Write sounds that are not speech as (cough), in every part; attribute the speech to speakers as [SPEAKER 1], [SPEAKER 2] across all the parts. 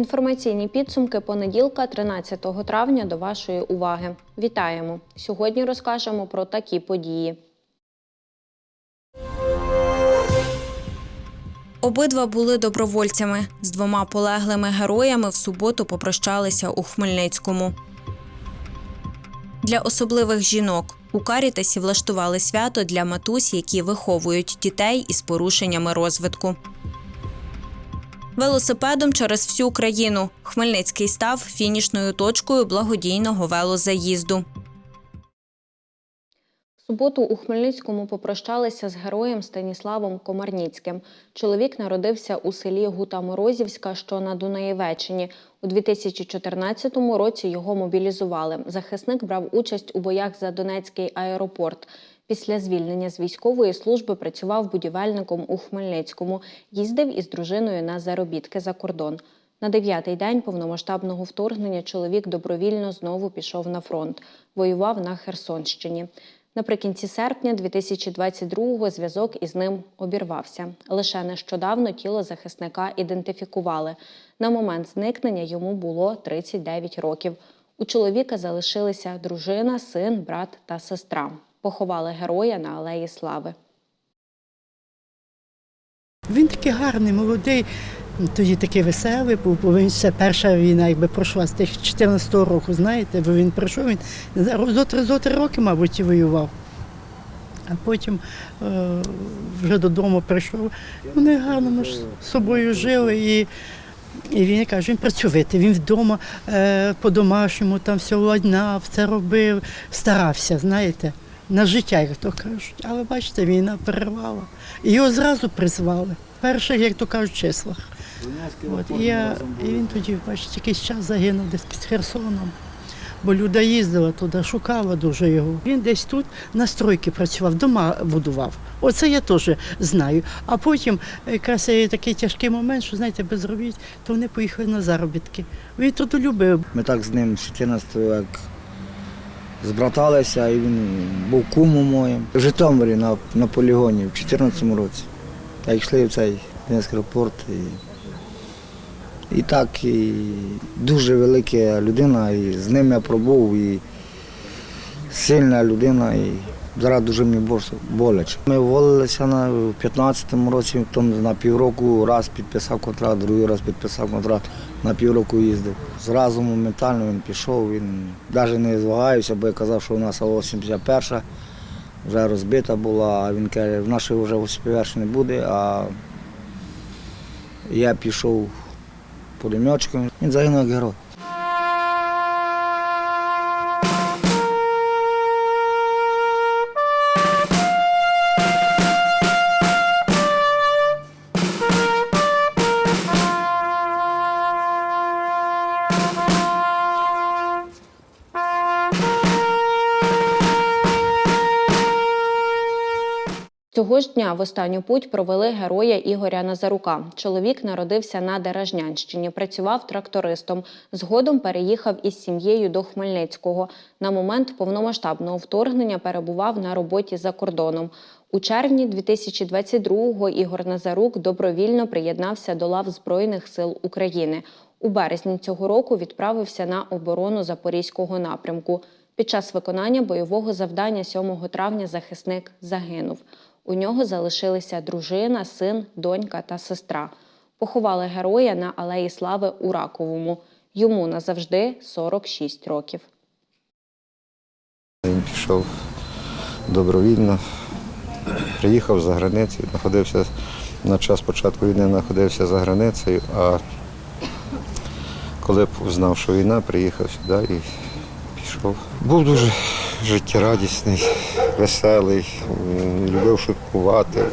[SPEAKER 1] Інформаційні підсумки понеділка, 13 травня, до вашої уваги. Вітаємо! Сьогодні розкажемо про такі події. Обидва були добровольцями. З двома полеглими героями в суботу попрощалися у Хмельницькому. Для особливих жінок у Карітасі влаштували свято для матусь, які виховують дітей із порушеннями розвитку. Велосипедом через всю країну Хмельницький став фінішною точкою благодійного велозаїзду. Суботу у Хмельницькому попрощалися з героєм Станіславом Комарніцьким. Чоловік народився у селі Гута Морозівська, що на Дунаєвеччині. У 2014 році його мобілізували. Захисник брав участь у боях за Донецький аеропорт. Після звільнення з військової служби працював будівельником у Хмельницькому. Їздив із дружиною на заробітки за кордон. На дев'ятий день повномасштабного вторгнення чоловік добровільно знову пішов на фронт. Воював на Херсонщині. Наприкінці серпня 2022-го зв'язок із ним обірвався. Лише нещодавно тіло захисника ідентифікували. На момент зникнення йому було 39 років. У чоловіка залишилися дружина, син, брат та сестра. Поховали героя на Алеї Слави.
[SPEAKER 2] Він такий гарний, молодий, тоді такий веселий був, бо він ще перша війна, якби пройшла з тих 14-го року, знаєте, бо він пройшов, він зо три, роки, мабуть, і воював. А потім е, вже додому прийшов. Вони гарно ми ж з собою жили. І, і він каже, він працьовитий, він вдома е, по-домашньому там все ладнав, все робив, старався, знаєте, на життя, як то кажуть. Але бачите, війна перервала. І його зразу призвали. Перших, як то кажуть, числах. От, і, я, і він тоді, бачите, якийсь час загинув десь під Херсоном. Бо люда їздила туди, шукала дуже його. Він десь тут на стройці працював, дома будував. Оце я теж знаю. А потім якраз такий тяжкий момент, що знаєте, безробіт, то вони поїхали на заробітки. Він туди любив.
[SPEAKER 3] Ми так з ним з 14-го як збраталися, і він був кумом моїм. В Житомирі на, на полігоні в 14-му році. Так йшли в цей Донецький аеропорт. І, і так, і дуже велика людина, і з ним я пробув, і сильна людина, і зараз дуже мені боляче. Ми уволилися на, в 15-му році, тому на півроку раз підписав контракт, другий раз підписав контракт, на півроку їздив. Зразу моментально він пішов, він навіть не звагаюся, бо я казав, що у нас АО-71 вже розбита була, а він каже, в нашої вже 81 не буде, а я пішов пулеметчиком, він загинув як герой.
[SPEAKER 1] Ж дня в останню путь провели героя Ігоря Назарука. Чоловік народився на Деражнянщині, працював трактористом. Згодом переїхав із сім'єю до Хмельницького. На момент повномасштабного вторгнення перебував на роботі за кордоном. У червні 2022-го Ігор Назарук добровільно приєднався до лав Збройних сил України. У березні цього року відправився на оборону Запорізького напрямку. Під час виконання бойового завдання 7 травня захисник загинув. У нього залишилися дружина, син, донька та сестра. Поховали героя на Алеї Слави у Раковому. Йому назавжди 46 років.
[SPEAKER 4] Він пішов добровільно, приїхав за границю, знаходився на час початку війни, знаходився за границею, а коли б узнав, що війна, приїхав сюди і пішов. Був дуже життєрадісний, веселий, любив шуткувати,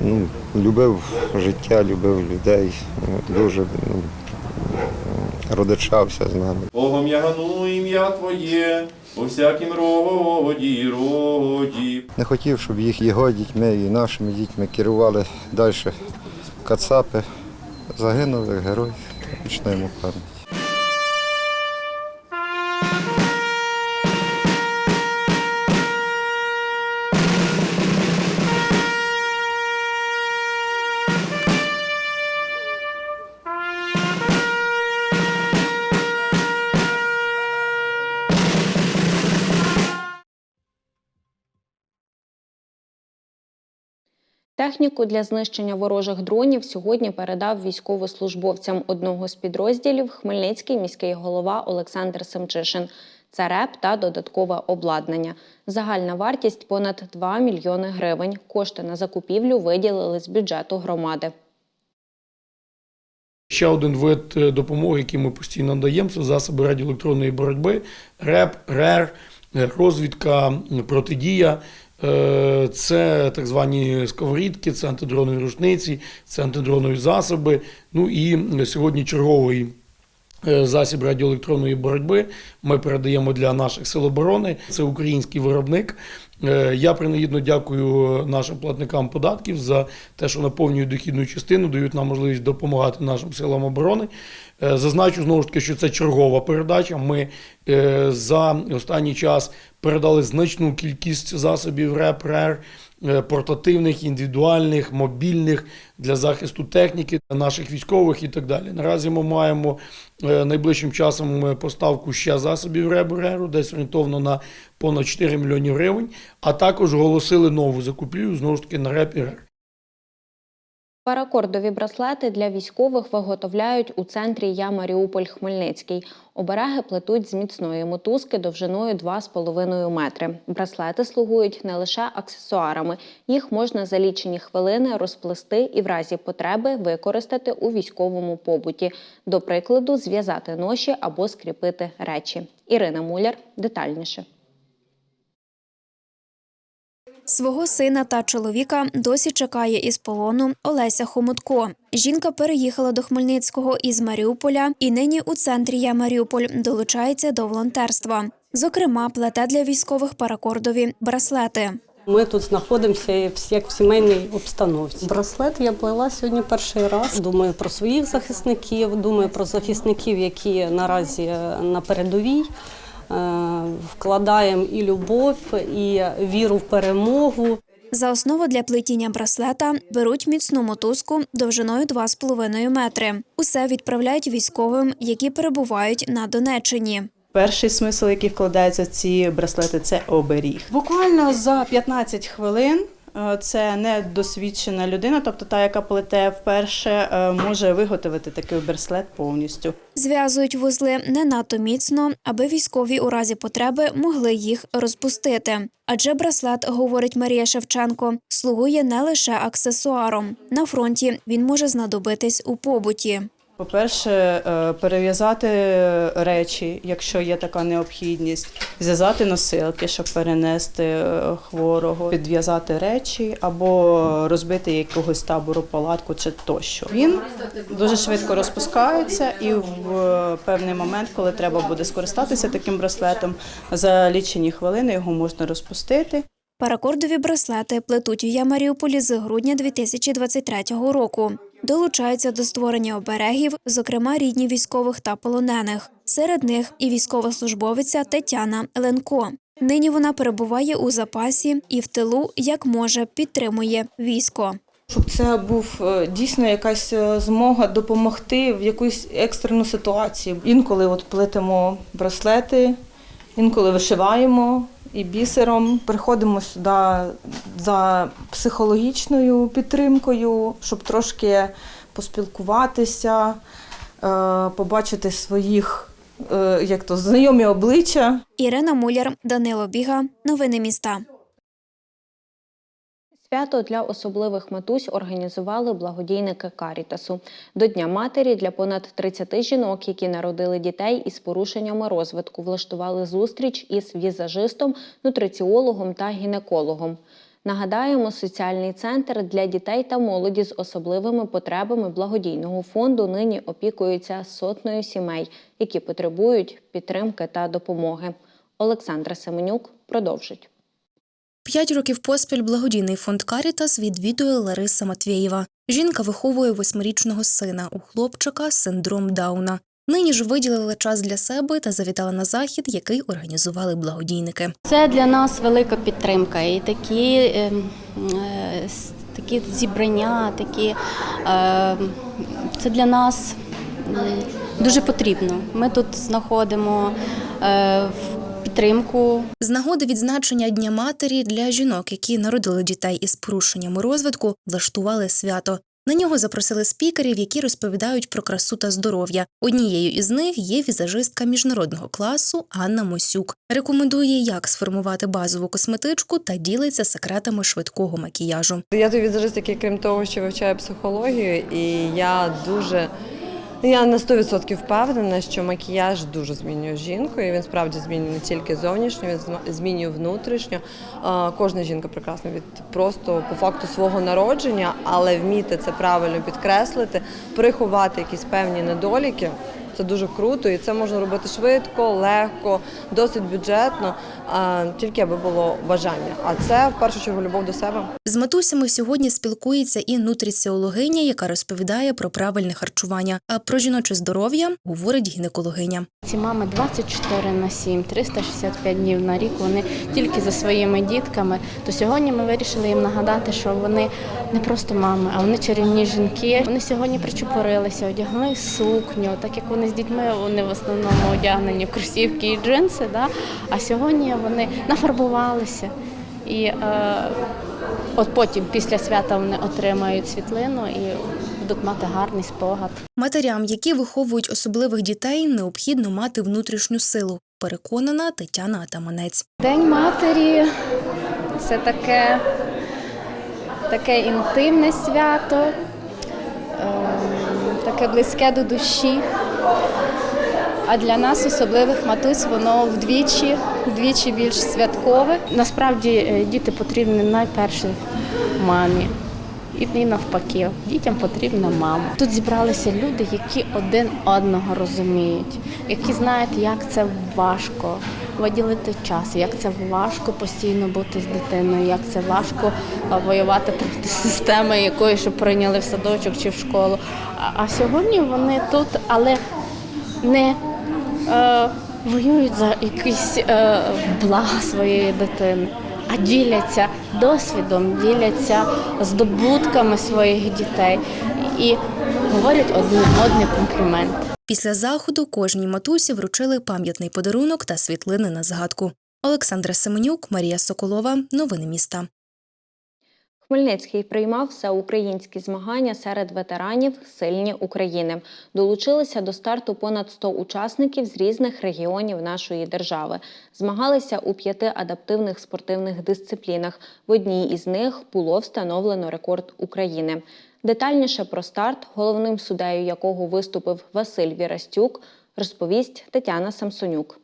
[SPEAKER 4] ну, любив життя, любив людей, дуже ну, родичався з нами.
[SPEAKER 5] Богом ягану ім'я Твоє, у всякім роді, роді.
[SPEAKER 4] Не хотів, щоб їх його дітьми і нашими дітьми керували далі кацапи. Загинув як герой, вічна йому пам'ять.
[SPEAKER 1] Техніку для знищення ворожих дронів сьогодні передав військовослужбовцям одного з підрозділів Хмельницький міський голова Олександр Семчишин. Це реп та додаткове обладнання. Загальна вартість понад 2 мільйони гривень. Кошти на закупівлю виділили з бюджету громади.
[SPEAKER 6] Ще один вид е, допомоги, який ми постійно надаємо, це засоби радіоелектронної боротьби, РЕП, РЕР, е, розвідка, протидія. Е, Це так звані сковорідки, це антидронові рушниці, це антидронові засоби. Ну і сьогодні черговий е, засіб радіоелектронної боротьби ми передаємо для наших сил оборони. Це український виробник. Е, Я принагідно дякую нашим платникам податків за те, що наповнюють дохідну частину, дають нам можливість допомагати нашим силам оборони. Зазначу знову ж таки, що це чергова передача. Ми за останній час передали значну кількість засобів РЕП, РЕР, е, портативних, індивідуальних, мобільних для захисту техніки наших військових і так далі. Наразі ми маємо е, найближчим часом поставку ще засобів РЕБ РЕРу, десь орієнтовно на понад 4 мільйони гривень, а також оголосили нову закупівлю знову ж таки на РЕП і РЕР.
[SPEAKER 1] Паракордові браслети для військових виготовляють у центрі Я Маріуполь Хмельницький. Обереги плетуть з міцної мотузки довжиною 2,5 метри. Браслети слугують не лише аксесуарами. Їх можна за лічені хвилини розплести і в разі потреби використати у військовому побуті. До прикладу, зв'язати ноші або скріпити речі. Ірина Муляр детальніше.
[SPEAKER 7] Свого сина та чоловіка досі чекає із полону Олеся Хомутко. Жінка переїхала до Хмельницького із Маріуполя і нині у центрі Я Маріуполь долучається до волонтерства. Зокрема, плете для військових паракордові браслети.
[SPEAKER 8] Ми тут знаходимося як в сімейній обстановці. Браслет я плела сьогодні перший раз. Думаю про своїх захисників, думаю про захисників, які наразі на передовій. Е, Вкладаємо і любов, і віру в перемогу.
[SPEAKER 7] За основу для плетіння браслета беруть міцну мотузку довжиною 2,5 метри. Усе відправляють військовим, які перебувають на Донеччині.
[SPEAKER 2] Перший смисл, який вкладається в ці браслети, це оберіг. Буквально за 15 хвилин. Е, Це недосвідчена людина, тобто та, яка плете вперше, е, може виготовити такий браслет повністю.
[SPEAKER 7] Зв'язують вузли не надто міцно, аби військові у разі потреби могли їх розпустити. Адже браслет, говорить Марія Шевченко, слугує не лише аксесуаром. На фронті він може знадобитись у побуті.
[SPEAKER 2] По-перше, е, перев'язати речі, якщо є така необхідність, зв'язати носилки, щоб перенести е, хворого, підв'язати речі або розбити якогось табору палатку чи тощо. Він дуже швидко розпускається, і в е, певний момент, коли треба буде скористатися таким браслетом, за лічені хвилини його можна розпустити.
[SPEAKER 7] Паракордові браслети плетуть в Я Маріуполі з грудня 2023 року. Долучаються до створення оберегів, зокрема рідні військових та полонених. Серед них і військовослужбовиця Тетяна Ленко. Нині вона перебуває у запасі і в тилу, як може, підтримує військо.
[SPEAKER 9] Щоб це був е, дійсно якась е, змога допомогти в якусь екстрену ситуацію. Інколи от плетемо браслети, інколи вишиваємо і бісером. Приходимо сюди за психологічною підтримкою, щоб трошки поспілкуватися, е, побачити своїх е, як то знайомі обличчя.
[SPEAKER 7] Ірина Муляр, Данило Біга. Новини міста.
[SPEAKER 1] Свято для особливих матусь організували благодійники Карітасу. До Дня матері для понад 30 жінок, які народили дітей із порушеннями розвитку, влаштували зустріч із візажистом, нутриціологом та гінекологом. Нагадаємо, соціальний центр для дітей та молоді з особливими потребами благодійного фонду нині опікується сотнею сімей, які потребують підтримки та допомоги. Олександра Семенюк продовжить.
[SPEAKER 10] П'ять років поспіль благодійний фонд Карітас відвідує Лариса Матвєєва.
[SPEAKER 7] Жінка виховує восьмирічного сина у хлопчика синдром Дауна. Нині ж виділила час для себе та завітала на захід, який організували благодійники.
[SPEAKER 11] Це для нас велика підтримка. І такі, ем, е, такі зібрання, такі, е, це для нас дуже потрібно. Ми тут знаходимо е, в- підтримку,
[SPEAKER 7] З нагоди відзначення Дня матері для жінок, які народили дітей із порушеннями розвитку, влаштували свято. На нього запросили спікерів, які розповідають про красу та здоров'я. Однією із них є візажистка міжнародного класу Анна Мосюк. Рекомендує, як сформувати базову косметичку та ділиться секретами швидкого макіяжу.
[SPEAKER 12] Я той візажист, який крім того, що вивчає психологію, і я дуже. Я на 100% впевнена, що макіяж дуже змінює жінку, і він справді змінює не тільки зовнішньо, він зм- змінює внутрішньо. Кожна жінка прекрасна від просто по факту свого народження, але вміти це правильно підкреслити, приховати якісь певні недоліки. Це дуже круто, і це можна робити швидко, легко, досить бюджетно, тільки аби було бажання. А це в першу чергу любов до себе.
[SPEAKER 7] З матусями сьогодні спілкується і нутриціологиня, яка розповідає про правильне харчування. А про жіноче здоров'я говорить гінекологиня.
[SPEAKER 11] Ці мами 24 на 7, 365 днів на рік. Вони тільки за своїми дітками. То сьогодні ми вирішили їм нагадати, що вони не просто мами, а вони чарівні жінки. Вони сьогодні причепурилися, одягли сукню, так як вони з дітьми, вони в основному одягнені в кросівки і джинси. Да? А сьогодні вони нафарбувалися. І е, от потім, після свята, вони отримають світлину і будуть мати гарний спогад.
[SPEAKER 7] Матерям, які виховують особливих дітей, необхідно мати внутрішню силу. Переконана Тетяна Атаманець.
[SPEAKER 11] День матері це таке, таке інтимне свято, ем, таке близьке до душі. А для нас, особливих матусь, воно вдвічі, вдвічі більш святкове. Насправді е, діти потрібні найперше мамі. І навпаки, дітям потрібна мама. Тут зібралися люди, які один одного розуміють, які знають, як це важко виділити час, як це важко постійно бути з дитиною, як це важко воювати проти системи, якої щоб прийняли в садочок чи в школу. А сьогодні вони тут, але не е, воюють за якісь е, блага своєї дитини, а діляться досвідом, діляться здобутками своїх дітей і говорять одне одне комплімент.
[SPEAKER 7] Після заходу кожній матусі вручили пам'ятний подарунок та світлини на згадку. Олександра Семенюк, Марія Соколова. Новини міста.
[SPEAKER 1] Хмельницький приймав всеукраїнські змагання серед ветеранів Сильні України. Долучилися до старту понад 100 учасників з різних регіонів нашої держави. Змагалися у п'яти адаптивних спортивних дисциплінах. В одній із них було встановлено рекорд України. Детальніше про старт, головним суддею якого виступив Василь Вірастюк, розповість Тетяна Самсонюк.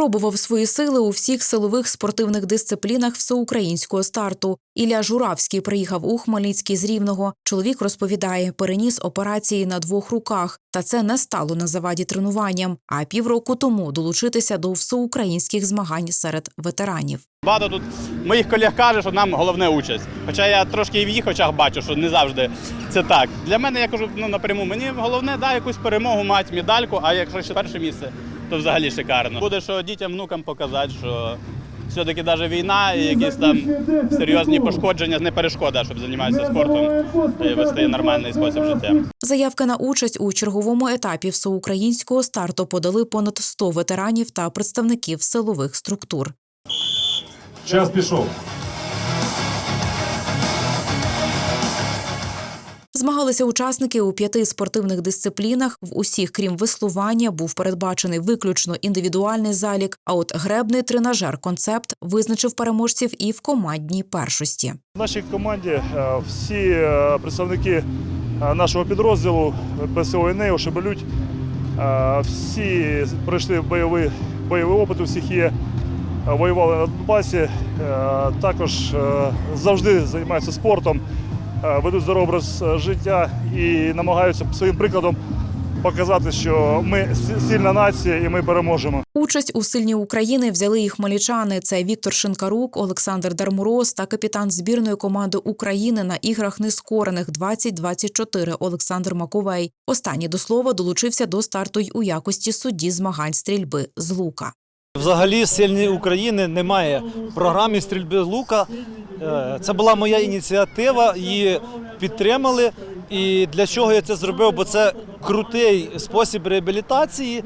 [SPEAKER 13] Спробував свої сили у всіх силових спортивних дисциплінах всеукраїнського старту. Ілля Журавський приїхав у Хмельницький з Рівного. Чоловік розповідає, переніс операції на двох руках, та це не стало на заваді тренуванням. А півроку тому долучитися до всеукраїнських змагань серед ветеранів.
[SPEAKER 14] Багато тут моїх колег каже, що нам головне участь. Хоча я трошки і в їх очах бачу, що не завжди це так. Для мене я кажу ну, напряму, мені головне да, якусь перемогу мати, медальку, а якщо ще перше місце, то взагалі шикарно. Буде що дітям, внукам показати, що все-таки навіть війна і якісь там серйозні пошкодження не перешкода, щоб займатися спортом і вести нормальний спосіб життя.
[SPEAKER 13] Заявки на участь у черговому етапі всеукраїнського старту подали понад 100 ветеранів та представників силових структур.
[SPEAKER 15] Час пішов.
[SPEAKER 13] Змагалися учасники у п'яти спортивних дисциплінах. В усіх, крім веслування, був передбачений виключно індивідуальний залік. А от гребний тренажер концепт визначив переможців і в командній першості.
[SPEAKER 15] В нашій команді е, всі е, представники е, нашого підрозділу ПСО «Енео», Шебелють, всі пройшли бойовий, бойовий опит, у всіх є, воювали на Донбасі, також завжди займаються спортом, ведуть здоровий образ життя і намагаються своїм прикладом показати, що ми сильна нація і ми переможемо.
[SPEAKER 13] Участь у сильні України взяли і хмельничани. Це Віктор Шинкарук, Олександр Дармороз та капітан збірної команди України на іграх нескорених 2024 Олександр Маковей. Останній до слова долучився до старту й у якості судді змагань стрільби з лука.
[SPEAKER 16] Взагалі сильні України немає в програмі стрільби лука. Е, Це була моя ініціатива, її підтримали. І для чого я це зробив? Бо це крутий спосіб реабілітації.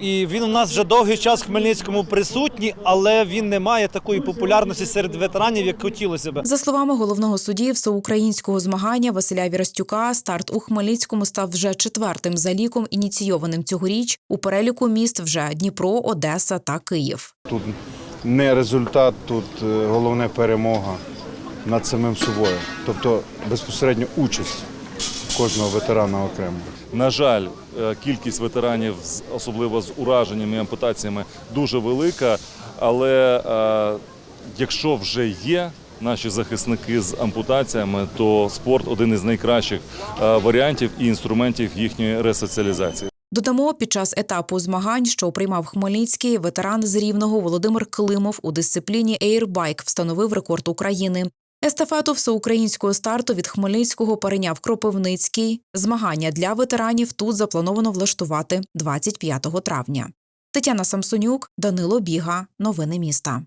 [SPEAKER 16] І він у нас вже довгий час в Хмельницькому присутній, але він не має такої популярності серед ветеранів, як хотілося б.
[SPEAKER 13] За словами головного судді всеукраїнського змагання Василя Вірастюка, старт у Хмельницькому став вже четвертим за ліком, ініційованим цьогоріч. У переліку міст вже Дніпро, Одеса та Київ.
[SPEAKER 17] Тут не результат, тут е, головне перемога над самим собою. Тобто безпосередньо участь кожного ветерана окремо.
[SPEAKER 18] На жаль, е, кількість ветеранів, з- особливо з ураженнями і ампутаціями, дуже велика. Але е, якщо вже є наші захисники з ампутаціями, то спорт один із найкращих е, варіантів і інструментів їхньої ресоціалізації.
[SPEAKER 13] Додамо, під час етапу змагань, що приймав Хмельницький, ветеран з Рівного Володимир Климов у дисципліні Ейрбайк встановив рекорд України. Естафету всеукраїнського старту від Хмельницького перейняв Кропивницький. Змагання для ветеранів тут заплановано влаштувати 25 травня. Тетяна Самсонюк, Данило Біга. Новини міста.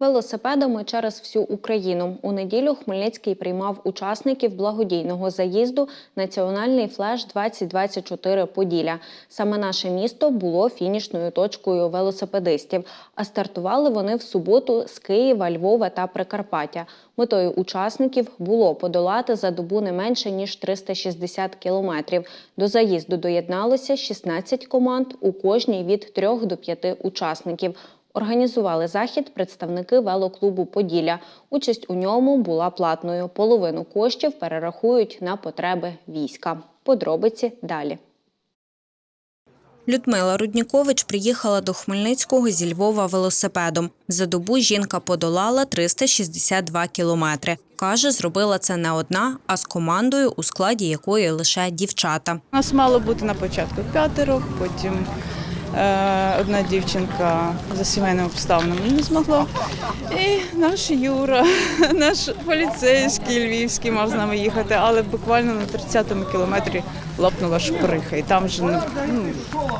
[SPEAKER 1] Велосипедами через всю Україну у неділю Хмельницький приймав учасників благодійного заїзду Національний флеш 2024 Поділля. Саме наше місто було фінішною точкою велосипедистів. А стартували вони в суботу з Києва, Львова та Прикарпаття. Метою учасників було подолати за добу не менше ніж 360 кілометрів. До заїзду доєдналося 16 команд, у кожній від 3 до 5 учасників. Організували захід представники велоклубу Поділля. Участь у ньому була платною. Половину коштів перерахують на потреби війська. Подробиці далі.
[SPEAKER 19] Людмила Руднікович приїхала до Хмельницького зі Львова велосипедом. За добу жінка подолала 362 кілометри. Каже, зробила це не одна, а з командою, у складі якої лише дівчата.
[SPEAKER 20] Нас мало бути на початку п'ятеро, потім одна дівчинка за сімейними обставинами не змогла. І наш Юра, (laughs) наш поліцейський львівський мав з нами їхати, але буквально на 30-му кілометрі лопнула шприха, і там вже не, ну,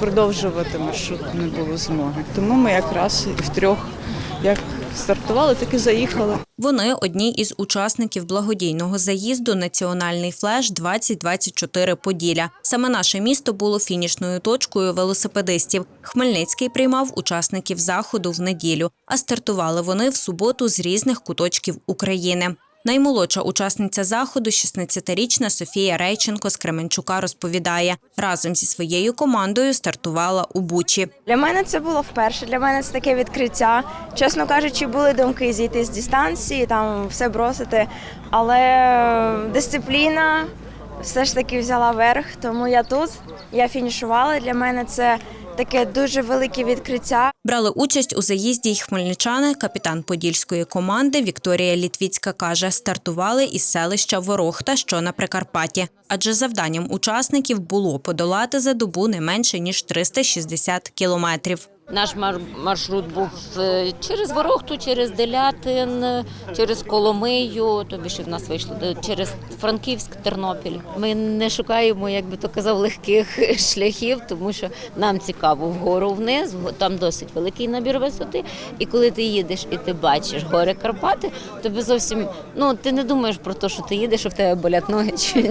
[SPEAKER 20] продовжувати маршрут не було змоги. Тому ми якраз і втрьох як стартували, так і заїхали.
[SPEAKER 19] Вони одні із учасників благодійного заїзду Національний флеш 2024 Поділля. Саме наше місто було фінішною точкою велосипедистів. Хмельницький приймав учасників заходу в неділю, а стартували вони в суботу з різних куточків України. Наймолодша учасниця заходу, 16-річна Софія Рейченко з Кременчука, розповідає, разом зі своєю командою стартувала у Бучі.
[SPEAKER 21] Для мене це було вперше. Для мене це таке відкриття. Чесно кажучи, були думки зійти з дистанції, там все бросити, але дисципліна все ж таки взяла верх. Тому я тут, я фінішувала. Для мене це таке дуже велике відкриття.
[SPEAKER 19] Брали участь у заїзді й хмельничани. Капітан подільської команди Вікторія Літвіцька каже, стартували із селища Ворохта, що на Прикарпатті. Адже завданням учасників було подолати за добу не менше ніж 360 кілометрів.
[SPEAKER 22] Наш мар- маршрут був е, через Ворохту, через Делятин, через Коломию, тобі ж в нас вийшло через Франківськ, Тернопіль. Ми не шукаємо, як би то казав, легких (laughs) шляхів, тому що нам цікаво вгору вниз, там досить великий набір висоти. І коли ти їдеш і ти бачиш гори Карпати, тобі зовсім ну ти не думаєш про те, що ти їдеш, і в тебе болять ноги (laughs) чи,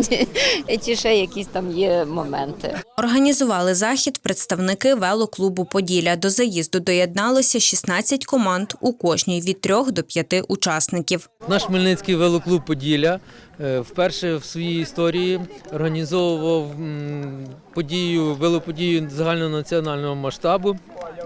[SPEAKER 22] чи ще якісь там є моменти.
[SPEAKER 19] Організували захід представники велоклубу Поділля. До заїзду доєдналося 16 команд, у кожній від 3 до 5 учасників.
[SPEAKER 8] Наш Хмельницький велоклуб Поділля е, вперше в своїй історії організовував подію, велоподію загальнонаціонального масштабу.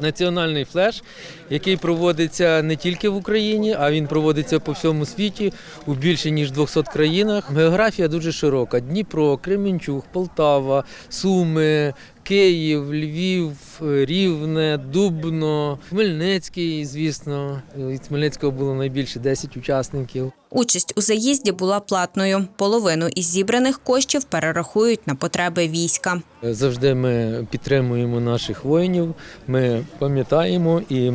[SPEAKER 8] Національний флеш, який проводиться не тільки в Україні, а він проводиться по всьому світі у більше ніж 200 країнах. Географія дуже широка: Дніпро, Кременчуг, Полтава, Суми, Київ, Львів, Рівне, Дубно, Хмельницький, звісно. Від Хмельницького було найбільше 10 учасників.
[SPEAKER 19] Участь у заїзді була платною. Половину із зібраних коштів перерахують на потреби війська.
[SPEAKER 8] Завжди ми підтримуємо наших воїнів, ми пам'ятаємо і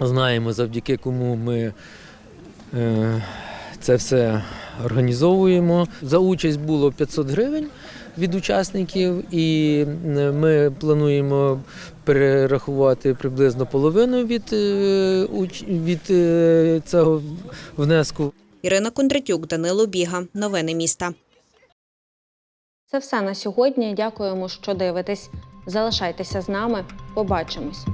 [SPEAKER 8] знаємо, завдяки кому ми е, це все організовуємо. За участь було 500 гривень від учасників, і е, ми плануємо перерахувати приблизно половину від, е, уч- від е, цього внеску.
[SPEAKER 19] Ірина Кондратюк, Данило Біга. Новини міста.
[SPEAKER 1] Це все на сьогодні. Дякуємо, що дивитесь. Залишайтеся з нами. Побачимось.